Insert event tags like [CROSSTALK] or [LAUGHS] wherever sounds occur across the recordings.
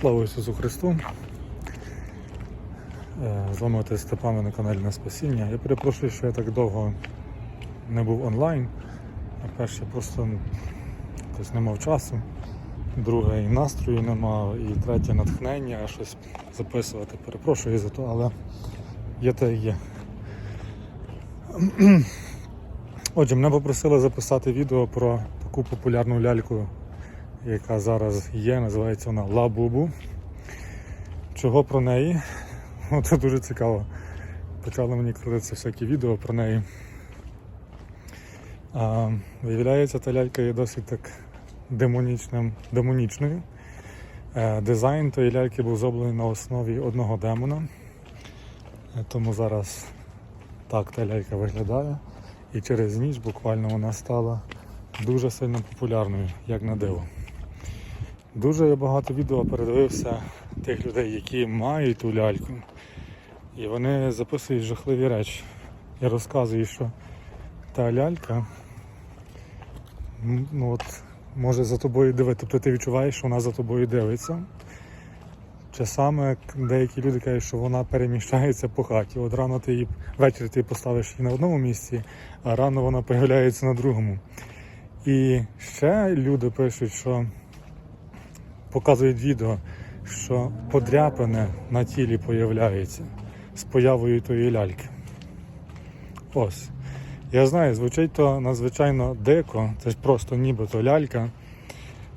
Слава Ісусу Христу! Е, З вами отець Степан на каналі на Спасіння. Я перепрошую, що я так довго не був онлайн. А перше, просто якось не мав часу. Друге, і настрою не мав, і третє натхнення щось записувати. Перепрошую за то, але є те і є. Отже, мене попросили записати відео про таку популярну ляльку, яка зараз є, називається вона Лабубу. Чого про неї? [LAUGHS] Це дуже цікаво. Почали мені крутитися всякі відео про неї. А, виявляється, та лялька є досить так демонічним, демонічною. Е, Дизайн тої ляльки був зроблений на основі одного демона. Е, Тому зараз так та лялька виглядає. І через ніч буквально вона стала дуже сильно популярною, як на диво. Дуже я багато відео передивився тих людей, які мають ту ляльку. І вони записують жахливі речі. Я розказую, що та лялька ну от, може за тобою дивитися. Тобто ти відчуваєш, що вона за тобою дивиться. Часами деякі люди кажуть, що вона переміщається по хаті. От рано ти її ввечері ти поставиш її на одному місці, а рано вона появляється на другому. І ще люди пишуть, що показують відео, що подряпини на тілі появляються з появою тої ляльки. Ось. Я знаю, звучить то надзвичайно дико, це ж просто нібито лялька.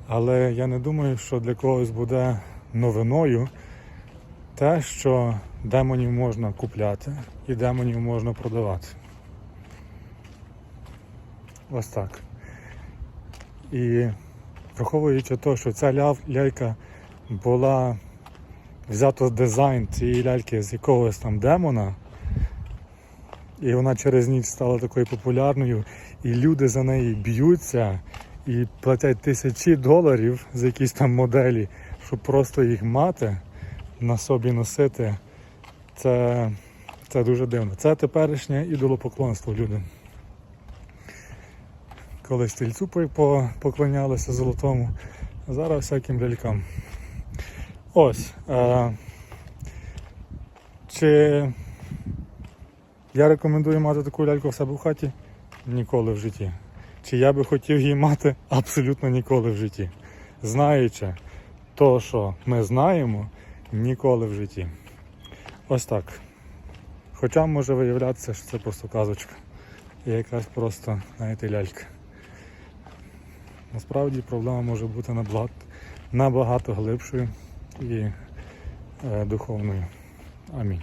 Але я не думаю, що для когось буде новиною те, що демонів можна купляти і демонів можна продавати. Ось так. І враховуючи те, що ця ля- лялька була взято дизайн цієї ляльки з якогось там демона, і вона через ніч стала такою популярною, і люди за неї б'ються і платять тисячі доларів за якісь там моделі, щоб просто їх мати, на собі носити. Це, це дуже дивно. Це теперішнє ідолопоклонство люди. Коли по- поклонялися золотому, а зараз всяким лялькам. Ось. Е, чи я рекомендую мати таку ляльку в себе в хаті? Ніколи в житті. Чи я би хотів її мати? Абсолютно ніколи в житті. Знаючи то, що ми знаємо, ніколи в житті. Ось так. Хоча може виявлятися, що це просто казочка. І якась просто, знаєте, лялька. Насправді проблема може бути набагато, глибшою і е, духовною. Амінь.